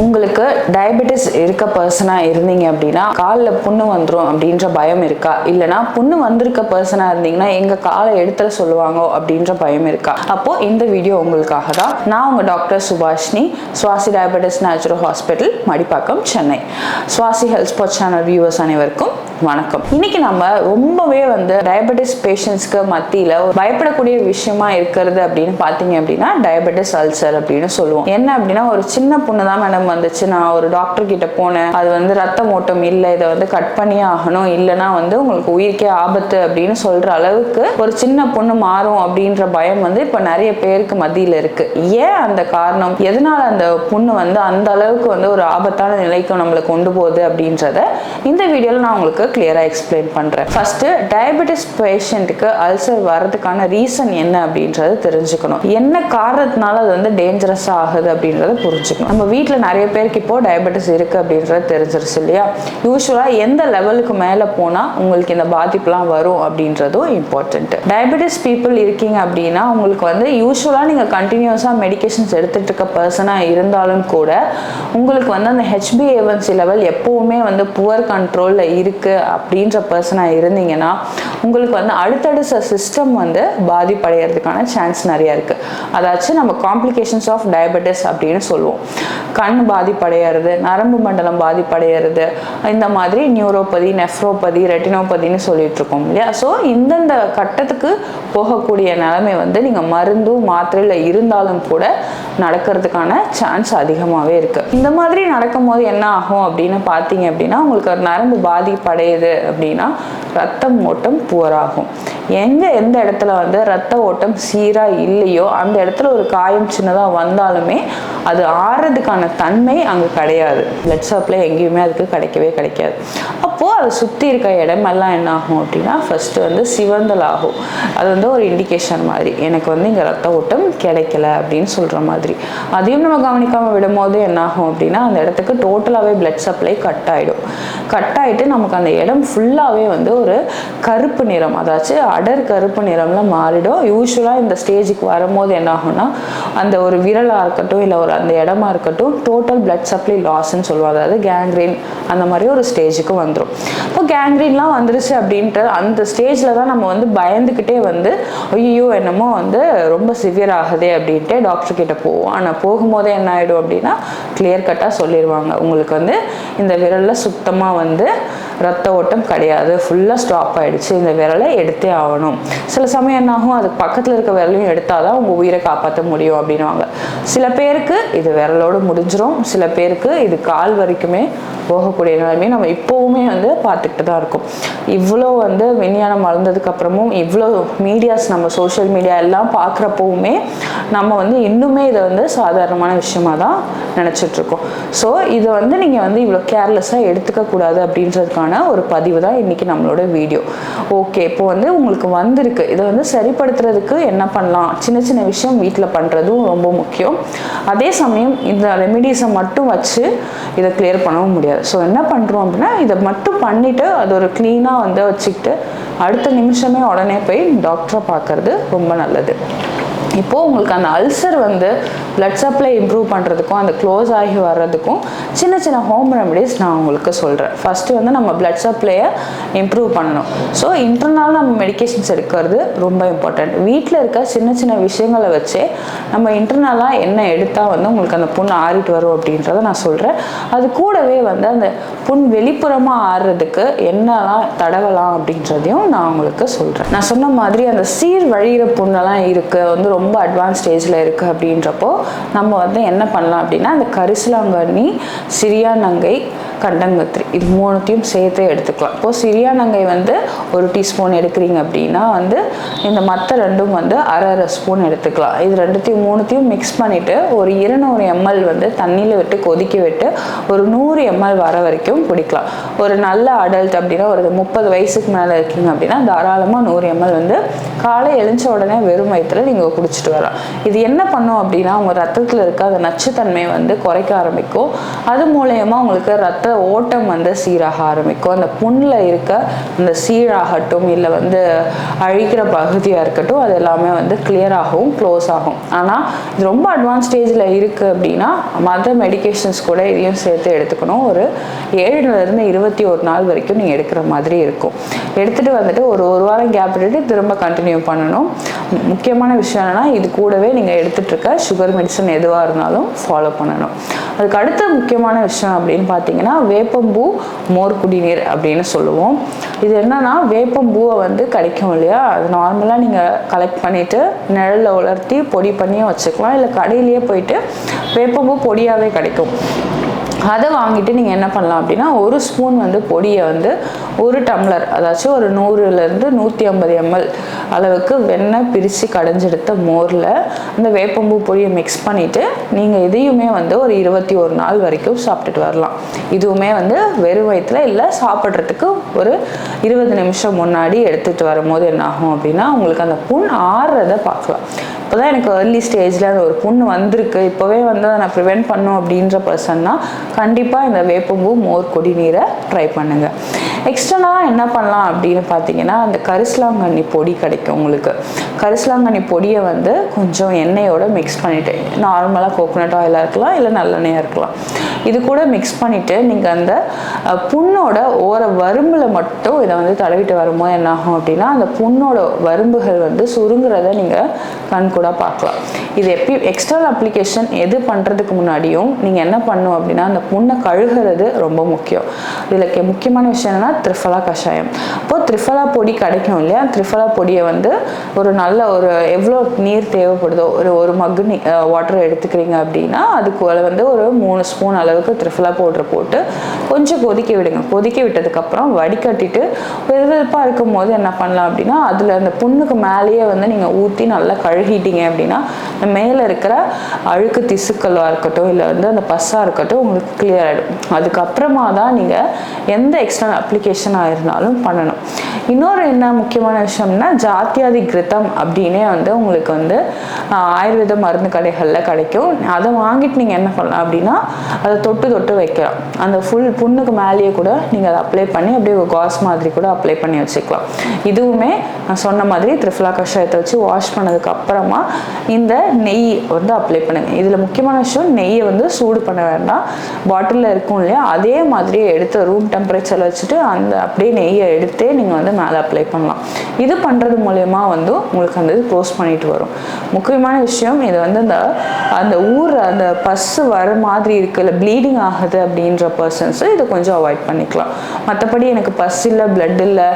உங்களுக்கு டயபெட்டிஸ் இருக்க பர்சனாக இருந்தீங்க அப்படின்னா காலில் புண்ணு வந்துடும் அப்படின்ற பயம் இருக்கா? இல்லைனா புண்ணு வந்திருக்க பர்சனாக இருந்தீங்கன்னா எங்கள் காலை எடுத்துட சொல்லுவாங்க அப்படின்ற பயம் இருக்கா? அப்போ இந்த வீடியோ உங்களுக்காக தான் நான் உங்கள் doctor Subhashini Swasi diabetes natural hospital Madipakkam Chennai. Swasi health spot channel viewers அனைவருக்கும் வணக்கம். இன்னைக்கு நம்ம ரொம்பவே வந்து டயபெட்டிஸ் பேஷண்ட்ஸ்க்கு மத்தியில் பயப்படக்கூடிய விஷயமா இருக்கிறது அப்படின்னு பார்த்தீங்க அப்படின்னா டயபெட்டிஸ் அல்சர் அப்படின்னு சொல்லுவோம். என்ன அப்படின்னா ஒரு சின்ன புண்ணு தான் மேடம் வந்துச்சு. நான் ஒரு டாக்டர் கிட்ட போனேன். அது வந்து ரத்த ஓட்டம் இல்லை. இதை வந்து கட் பண்ணியே ஆகணும். இல்லைன்னா வந்து உங்களுக்கு உயிருக்கே ஆபத்து அப்படின்னு சொல்ற அளவுக்கு ஒரு சின்ன புண்ணு மாறும் அப்படின்ற பயம் வந்து இப்போ நிறைய பேருக்கு மத்தியில் இருக்கு. ஏன் அந்த காரணம்? எதனால அந்த புண்ணு வந்து அந்த அளவுக்கு வந்து ஒரு ஆபத்தான நிலைக்கு நம்மளை கொண்டு போகுது அப்படின்றத இந்த வீடியோவில் நான் உங்களுக்கு கிளியராக எக்ஸ்பிளைன் பண்ணுறேன் ஃபர்ஸ்ட் டயபெட்டிஸ் பேஷண்ட்டுக்கு அல்சர் வர்றதுக்கான ரீசன் என்ன அப்படின்றத தெரிஞ்சுக்கணும். என்ன காரணத்தினால அது வந்து டேஞ்சரஸ் ஆகுது அப்படின்றத புரிஞ்சுக்கணும். நம்ம வீட்டில் நிறைய பேருக்கு இப்போ டயபெட்டிஸ் இருக்கு அப்படின்றது தெரிஞ்சிருச்சு இல்லையா? யூஸ்வலாக எந்த லெவலுக்கு மேலே போனால் உங்களுக்கு இந்த பாதிப்புலாம் வரும் அப்படின்றதும் இம்பார்ட்டன்ட் டயபெட்டிஸ் பீப்புள் இருக்கீங்க அப்படின்னா உங்களுக்கு வந்து யூஸ்வலாக நீங்கள் கண்டினியூஸாக மெடிகேஷன்ஸ் எடுத்துகிட்டு இருக்க பர்சனாக இருந்தாலும் கூட உங்களுக்கு வந்து அந்த ஹெச்பிஏவன்சி லெவல் எப்போவுமே வந்து புவர் கண்ட்ரோலில் இருக்குது அப்படின்ற பர்சனாக இருந்தீங்கன்னா உங்களுக்கு வந்து அடுத்தடுத்த சிஸ்டம் வந்து பாதிப்படைகிறதுக்கான சான்ஸ் நிறையா இருக்குது அதாச்சும் நம்ம காம்ப்ளிகேஷன்ஸ் ஆஃப் டயபெட்டிஸ் அப்படின்னு சொல்லுவோம். கண் பாதிப்படைகிறது நரம்பு மண்டலம் பாதிப்படைகிறது இந்த மாதிரி நியூரோபதி நெஃப்ரோபதி ரெட்டினோபதின்னு சொல்லிட்டு இருக்கோம் இல்லையா? ஸோ இந்தந்த கட்டத்துக்கு போகக்கூடிய நிலைமை வந்து நீங்கள் மருந்தும் மாத்திரையில் இருந்தாலும் கூட நடக்கிறதுக்கான சான்ஸ் அதிகமாகவே இருக்குது இந்த மாதிரி நடக்கும்போது என்ன ஆகும் அப்படின்னு பார்த்தீங்க அப்படின்னா உங்களுக்கு ஒரு நரம்பு குறையுது அப்படின்னா ரத்தம் ஓட்டம் புவராகும். எங்கே எந்த இடத்துல வந்து ரத்த ஓட்டம் சீராக இல்லையோ அந்த இடத்துல ஒரு காயம் சின்னதாக வந்தாலுமே அது ஆறுறதுக்கான தன்மை அங்கே கிடையாது. பிளட் சப்ளை எங்கேயுமே அதுக்கு கிடைக்கவே கிடைக்காது. அப்போது அதை சுற்றி இருக்க இடமெல்லாம் என்ன ஆகும் அப்படின்னா ஃபஸ்ட்டு வந்து சிவந்தல் ஆகும். அது வந்து ஒரு இண்டிகேஷன் மாதிரி. எனக்கு வந்து இங்கே ரத்த ஓட்டம் கிடைக்கல அப்படின்னு சொல்கிற மாதிரி. அதையும் நம்ம கவனிக்காமல் விடும்போது என்ன ஆகும் அப்படின்னா அந்த இடத்துக்கு டோட்டலாகவே பிளட் சப்ளை கட் ஆகிடும் கட் ஆகிட்டு நமக்கு அந்த இடம் ஃபுல்லாகவே வந்து ஒரு கருப்பு நிறம். அதாச்சும் அடர் கருப்பு நிறம்ல மாறிடும். யூஸ்வலாக இந்த ஸ்டேஜுக்கு வரும்போது என்ன ஆகும்னா அந்த ஒரு விரலாக இருக்கட்டும் இல்லை ஒரு அந்த இடமா இருக்கட்டும் டோட்டல் பிளட் சப்ளை லாஸ்ன்னு சொல்லுவாங்க. அதாவது கேங்க்ரீன் அந்த மாதிரி ஒரு ஸ்டேஜுக்கு வந்துடும் இப்போ கேங்க்ரீன்லாம் வந்துருச்சு அப்படின்ட்டு அந்த ஸ்டேஜில் தான் நம்ம வந்து பயந்துக்கிட்டே வந்து ஐயோ என்னமோ வந்து ரொம்ப சிவியர் ஆகுதே அப்படின்ட்டு டாக்டர் கிட்ட போவோம். ஆனால் போகும்போதே என்ன ஆகிடும் அப்படின்னா கிளியர் கட்டாக சொல்லிடுவாங்க உங்களுக்கு வந்து இந்த விரலில் சுத்தமாக வந்து ரத்த ஓட்டம் கிடையாது. ஃபுல்லாக ஸ்டாப் ஆயிடுச்சு. இந்த விரலை எடுத்தே ஆகணும். சில சமயம் என்னாகும் அதுக்கு பக்கத்தில் இருக்க விரலையும் எடுத்தால் தான் உங்கள் உயிரை காப்பாற்ற முடியும் அப்படின்வாங்க சில பேருக்கு இது விரலோடு முடிஞ்சிடும் சில பேருக்கு இது கால் வரைக்குமே போகக்கூடிய நிலைமையை நம்ம இப்போவுமே வந்து பார்த்துக்கிட்டு தான் இருக்கோம். இவ்வளோ வந்து விஞ்ஞானம் வளர்ந்ததுக்கு அப்புறமும் இவ்வளோ மீடியாஸ் நம்ம சோஷியல் மீடியா எல்லாம் பார்க்குறப்பவுமே நம்ம வந்து இன்னுமே இதை வந்து சாதாரணமான விஷயமா தான் நினச்சிட்ருக்கோம் ஸோ இதை வந்து நீங்கள் வந்து இவ்வளோ கேர்லெஸ்ஸாக எடுத்துக்க கூடாது அப்படின்றதுக்கான ஒரு பதிவு தான் இன்றைக்கி நம்மளோட வீடியோ ஓகே இப்போ வந்து உங்களுக்கு வந்திருக்கு. இதை வந்து சரிப்படுத்துறதுக்கு என்ன பண்ணலாம்? சின்ன சின்ன விஷயம் வீட்டில் பண்ணுறதும் ரொம்ப முக்கியம். அதே சமயம் இந்த ரெமிடிஸை மட்டும் வச்சு இதை கிளியர் பண்ணவும் முடியாது. ஸோ என்ன பண்ணுறோம் அப்படின்னா இதை மட்டும் பண்ணிவிட்டு அது ஒரு க்ளீனாக வந்து வச்சுக்கிட்டு அடுத்த நிமிஷமே உடனே போய் டாக்டரை பார்க்கறது ரொம்ப நல்லது. இப்போது உங்களுக்கு அந்த அல்சர் வந்து பிளட் சப்ளை இம்ப்ரூவ் பண்ணுறதுக்கும் அந்த க்ளோஸ் ஆகி வர்றதுக்கும் சின்ன சின்ன ஹோம் ரெமடிஸ் நான் உங்களுக்கு சொல்கிறேன் ஃபஸ்ட்டு வந்து நம்ம பிளட் சப்ளையை இம்ப்ரூவ் பண்ணணும். ஸோ இன்டர்னல் நம்ம மெடிகேஷன்ஸ் எடுக்கிறது ரொம்ப இம்பார்ட்டண்ட் வீட்டில் இருக்க சின்ன சின்ன விஷயங்களை வச்சே நம்ம இன்டர்னலாக என்ன எடுத்தால் வந்து உங்களுக்கு அந்த புண் ஆறிட்டு வரும் அப்படின்றத நான் சொல்கிறேன் அது கூடவே வந்து அந்த புண் வெளிப்புறமாக ஆறுறதுக்கு என்னெல்லாம் தடவலாம் அப்படின்றதையும் நான் உங்களுக்கு சொல்கிறேன் நான் சொன்ன மாதிரி அந்த சீர் வழிகிற புண்ணெல்லாம் இருக்குது வந்து ரொம்ப அட்வான்ஸ் ஸ்டேஜில் இருக்குது அப்படின்றப்போ நம்ம வந்து என்ன பண்ணலாம் அப்படின்னா அந்த கரிசலாங்கண்ணி சிறியானங்கை கண்டங்கத்திரி. இது மூணுத்தையும் சேர்த்து எடுத்துக்கலாம். இப்போது சிறியானங்கை வந்து ஒரு டீஸ்பூன் எடுக்கிறீங்க அப்படின்னா வந்து இந்த மற்ற ரெண்டும் வந்து அரை அரை ஸ்பூன் எடுத்துக்கலாம். இது ரெண்டுத்தையும் மூணுத்தையும் மிக்ஸ் பண்ணிவிட்டு ஒரு இருநூறு எம்எல் வந்து தண்ணியில் விட்டு கொதிக்க விட்டு ஒரு நூறு எம்எல் வர வரைக்கும் குடிக்கலாம். ஒரு நல்ல அடல்ட் அப்படின்னா ஒரு முப்பது வயசுக்கு மேலே இருக்கீங்க அப்படின்னா தாராளமாக நூறு எம்எல் வந்து காலை எழுந்த உடனே வெறும் வயிற்றுல நீங்கள் குடிச்சிட்டு வரலாம். இது என்ன பண்ணும் அப்படின்னா உங்கள் ரத்தத்தில் இருக்க அந்த நச்சுத்தன்மையை வந்து குறைக்க ஆரம்பிக்கும். அது மூலயமா உங்களுக்கு ரத்த ரத்த ஓட்டம் வந்து சீராக ஆரம்பிக்கும். அந்த புண்ணில் இருக்க அந்த சீழாகட்டும் இல்லை வந்து அழிக்கிற பகுதியாக இருக்கட்டும் அது எல்லாமே வந்து கிளியர் ஆகும் க்ளோஸ் ஆகும். ஆனால் இது ரொம்ப அட்வான்ஸ் ஸ்டேஜில் இருக்குது அப்படின்னா மற்ற மெடிகேஷன்ஸ் கூட இதையும் சேர்த்து எடுத்துக்கணும். ஒரு ஏழுலேருந்து இருபத்தி ஒரு நாள் வரைக்கும் நீங்கள் எடுக்கிற மாதிரி இருக்கும். எடுத்துகிட்டு வந்துட்டு ஒரு ஒரு வாரம் கேப் விட்டுட்டு திரும்ப கண்டினியூ பண்ணணும். முக்கியமான விஷயம் என்னன்னா இது கூடவே நீங்கள் எடுத்துகிட்ருக்க இருக்க சுகர் மெடிசன் எதுவாக இருந்தாலும் ஃபாலோ பண்ணணும். அதுக்கு அடுத்த முக்கியமான விஷயம் அப்படின்னு பார்த்தீங்கன்னா வேப்பம்பூ மோர் குடிநீர் அப்படின்னு சொல்லுவோம். இது என்னன்னா வேப்பம்பூவை வந்து கிடைக்கும் இல்லையா? அது நார்மலாக நீங்கள் கலெக்ட் பண்ணிவிட்டு நிழலில் உலர்த்தி பொடி பண்ணியும் வச்சுக்கலாம். இல்லை கடையிலேயே போயிட்டு வேப்பம்பூ பொடியாகவே கிடைக்கும். அதை வாங்கிட்டு நீங்கள் என்ன பண்ணலாம் அப்படின்னா ஒரு ஸ்பூன் வந்து பொடியை வந்து ஒரு டம்ளர் அதாச்சும் ஒரு நூறுலேருந்து நூற்றி ஐம்பது எம்எல் அளவுக்கு வெண்ணெய் பிரித்து கடைஞ்செடுத்த மோரில் அந்த வேப்பம்பூ பொடியை மிக்ஸ் பண்ணிவிட்டு நீங்கள் இதையுமே வந்து ஒரு இருபத்தி ஒரு நாள் வரைக்கும் சாப்பிட்டுட்டு வரலாம். இதுவுமே வந்து வெறும் வயிற்றுல இல்லை சாப்பிட்றதுக்கு ஒரு இருபது நிமிஷம் முன்னாடி எடுத்துகிட்டு வரும்போது என்ன ஆகும் அப்படின்னா உங்களுக்கு அந்த புண் ஆறுறதை பார்க்கலாம். இப்போ தான் எனக்கு ஏர்லி ஸ்டேஜில் அந்த ஒரு புண்ணு வந்திருக்கு. இப்போவே வந்து அதை நான் ப்ரிவெண்ட் பண்ணும் அப்படின்ற பர்சன்னா கண்டிப்பாக இந்த வேப்பம்பூ மோர் குடிநீரை ட்ரை பண்ணுங்கள் எக்ஸ்டர்னலாக என்ன பண்ணலாம் அப்படின்னு பார்த்தீங்கன்னா அந்த கரிசலாங்கண்ணி பொடி கிடைக்கும் உங்களுக்கு. கரிசலாங்கண்ணி பொடியை வந்து கொஞ்சம் எண்ணெயோடு மிக்ஸ் பண்ணிவிட்டு நார்மலாக கோகோனட் ஆயிலாக இருக்கலாம் இல்லை நல்லெண்ணெயாக இருக்கலாம். இது கூட மிக்ஸ் பண்ணிவிட்டு நீங்கள் அந்த புண்ணோட ஓர வரும்பில் மட்டும் இதை வந்து தடவிட்டு வரும்போது என்னாகும் அப்படின்னா அந்த புண்ணோட வரும்புகள் வந்து சுருங்குறத நீங்கள் கண் கூட பார்க்கலாம். இது எப்பி எக்ஸ்டர்னல் அப்ளிகேஷன் எது பண்ணுறதுக்கு முன்னாடியும் நீங்கள் என்ன பண்ணும் அப்படின்னா அந்த புண்ணை கழுகுறது ரொம்ப முக்கியம். இதில் முக்கியமான விஷயம் என்னன்னா த்ரிஃபலா கஷாயம். அப்போது த்ரிஃபலா பொடி கிடைக்கும் இல்லையா? த்ரிஃபலா பொடியை வந்து ஒரு நல்ல ஒரு எவ்வளோ நீர் தேவைப்படுதோ ஒரு ஒரு மக்கு வாட்டர் எடுத்துக்கிறீங்க அப்படின்னா அதுக்கு வந்து ஒரு மூணு ஸ்பூன் அளவுக்கு த்ரிஃபலா பவுடர் போட்டு கொஞ்சம் கொதிக்க விடுங்க. கொதிக்க விட்டதுக்கப்புறம் வடிகட்டிட்டு வெதுவெதுப்பாக இருக்கும் போது என்ன பண்ணலாம் அப்படின்னா அதில் அந்த புண்ணுக்கு மேலேயே வந்து நீங்கள் ஊற்றி நல்லா கழுகிட்டீங்க அப்படின்னா மேலே இருக்கிற அழுக்கு திசுக்களாக இருக்கட்டும் இல்லை வந்து அந்த பஸ்ஸாக இருக்கட்டும் உங்களுக்கு கிளியர் ஆகிடும் அதுக்கப்புறமா தான் நீங்கள் எந்த எக்ஸ்டர்னல் அப்ளிகேஷனாக இருந்தாலும் பண்ணணும். இன்னொரு என்ன முக்கியமான விஷயம்னா ஜாத்தியாதி கிருத்தம் அப்படின்னே வந்து உங்களுக்கு வந்து ஆயுர்வேத மருந்து கடைகளில் கிடைக்கும். அதை வாங்கிட்டு நீங்கள் என்ன பண்ணலாம் அப்படின்னா அதை தொட்டு தொட்டு வைக்கலாம். அந்த ஃபுல் புண்ணுக்கு மேலேயே கூட நீங்கள் அதை அப்ளை பண்ணி அப்படியே ஒரு காஸ் மாதிரி கூட அப்ளை பண்ணி வச்சுக்கலாம். இதுவுமே நான் சொன்ன மாதிரி த்ரிஃபலா கஷாயத்தை வச்சு வாஷ் பண்ணதுக்கு அப்புறமா இந்த நெய் வந்து அப்ளை பண்ணுங்க. இதில் முக்கியமான விஷயம் நெய்யை வந்து சூடு பண்ண வேண்டாம். பாட்டிலில் இருக்கும் இல்லையா அதே மாதிரியே எடுத்து ரூம் டெம்பரேச்சரில் வச்சுட்டு அந்த அப்படியே நெய்யை எடுத்தே நீங்கள் வந்து மேலே அப்ளை பண்ணலாம். இது பண்ணுறது மூலயமா வந்து உங்களுக்கு அந்த இது க்ளோஸ் பண்ணிட்டு வரும். முக்கியமான விஷயம் இது வந்து இந்த அந்த ஊர் அந்த பஸ்ஸு வர மாதிரி இருக்கு இல்லை ப்ளீடிங் ஆகுது அப்படின்ற பர்சன்ஸு இதை கொஞ்சம் அவாய்ட் பண்ணிக்கலாம். மற்றபடி எனக்கு பஸ் இல்லை பிளட் இல்லை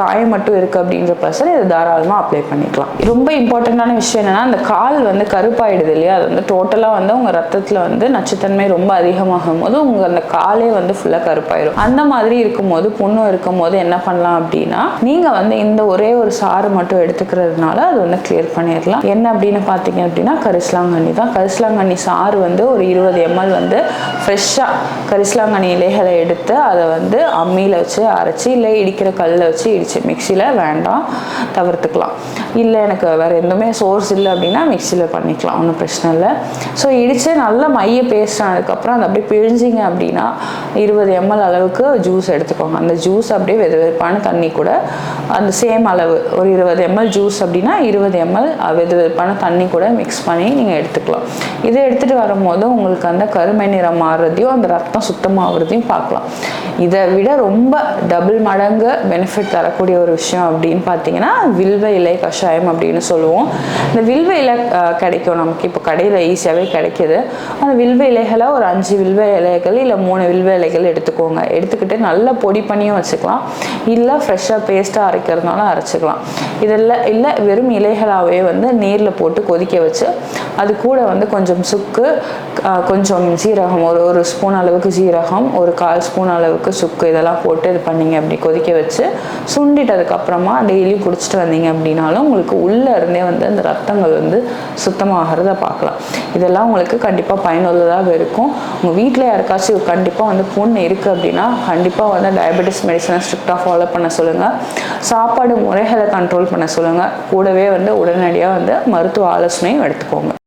காயம் மட்டும் இருக்குது அப்படின்ற பர்சன் இதை தாராளமாக அப்ளை பண்ணிக்கலாம். ரொம்ப இம்பார்ட்டண்ட்டான விஷயம் என்னன்னா அந்த கால் வந்து கருப்பாயிடுது இல்லையா? அது வந்து டோட்டலாக வந்து உங்கள் ரத்தத்தில் வந்து நச்சுத்தன்மை ரொம்ப அதிகமாகும் போது உங்கள் அந்த காலே வந்து ஃபுல்லாக கருப்பாயிடும் அந்த மாதிரி இருக்கும்போது புண்ணும் இருக்கும்போது என்ன பண்ணலாம் அப்படின்னா நீங்கள் வந்து இந்த ஒரே ஒரு சாறு மட்டும் எடுத்துக்கிறதுனால அது வந்து கிளியர் பண்ணிடலாம். என்ன அப்படின்னு பார்த்தீங்க அப்படின்னா கரிசலாங்கண்ணி தான். கரிசலாங்கண்ணி சாறு வந்து ஒரு இருபது எம்எல் வந்து ஃப்ரெஷ்ஷாக கரிசலாங்கண்ணி இலைகளை எடுத்து அதை வந்து அம்மியில் வச்சு அரைச்சி இல்லை இடிக்கிற கல்லில் வச்சு இடிச்சு மிக்சியில் வேண்டாம் தவிர்த்துக்கலாம். இல்லை எனக்கு வேறு எதுவுமே சோர்ஸ் இல்லை அப்படின்னா மிக்சியில் பண்ணிக்கலாம். ஒன்றும் பிரச்சனை இல்லை. ஸோ இடித்து நல்லா மைய பேஸ்ட் ஆனதுக்கப்புறம் அதை அப்படியே பிழிஞ்சிங்க அப்படின்னா இருபது எம்எல் அளவுக்கு ஜூஸ் எடுத்துக்கோங்க. அந்த ஜூஸ் அப்படியே வெது வெதுப்பான தண்ணி கூட அந்த சேம் அளவு ஒரு இருபது எம்எல் ஜூஸ் அப்படின்னா இருபது எம்எல் வெது வெதுப்பான தண்ணி கூட மிக்ஸ் பண்ணி நீங்கள் எடுத்துக்கலாம். இதை எடுத்துகிட்டு வரும்போது உங்களுக்கு அந்த கருமை நிறம் மாறுறதையும் அந்த ரத்தம் சுத்தமாகறதையும் பார்க்கலாம். இதை விட ரொம்ப டபுள் மடங்கு பெனிஃபிட் தரக்கூடிய ஒரு விஷயம் அப்படின்னு பார்த்தீங்கன்னா வில்வ இலை கஷாயம் அப்படின்னு சொல்லுவோம். இந்த வில்வ இலை கிடைக்கும். நமக்கு இப்போ கடையில் ஈஸியாகவே கிடைக்கிது. அந்த வில்வ இலைகளை ஒரு அஞ்சு வில்வ இலைகள் இல்லை மூணு வில்வ இலைகள் எடுத்துக்கோங்க. எடுத்துக்கிட்டு நல்லா பொடி பண்ணியும் வச்சுக்கலாம். இல்லை ஃப்ரெஷ்ஷாக பேஸ்ட்டாக அரைக்கிறதுனால அரைச்சிக்கலாம். இதெல்லாம் இல்லை வெறும் இலைகளாகவே வந்து நீரில் போட்டு கொதிக்க வச்சு அது கூட வந்து கொஞ்சம் சுக்கு கொஞ்சம் சீரகம் ஒரு ஒரு ஸ்பூன் அளவுக்கு சீரகம் ஒரு கால் ஸ்பூன் அளவுக்கு சுக்கு இதெல்லாம் போட்டு இது பண்ணீங்க அப்படி கொதிக்க வச்சு சுண்டிட்டதுக்கப்புறமா டெய்லி டெய்லியும் குடிச்சிட்டு வந்தீங்க அப்படின்னாலும் உங்களுக்கு உள்ளே இருந்தே வந்து அந்த ரத்தங்கள் வந்து சுத்தமாகிறத பார்க்கலாம் இதெல்லாம் உங்களுக்கு கண்டிப்பாக பயனுள்ளதாக இருக்கும். உங்கள் வீட்டில் யாருக்காச்சும் கண்டிப்பாக வந்து புண் இருக்குது அப்படின்னா கண்டிப்பாக வந்து டயபெட்டிஸ் மெடிசனை ஸ்ட்ரிக்டாக ஃபாலோ பண்ண சொல்லுங்கள் சாப்பாடு முறைகளை கண்ட்ரோல் பண்ண சொல்லுங்கள் கூடவே வந்து உடனடியாக வந்து மருத்துவ ஆலோசனையும் எடுத்துக்கோங்க.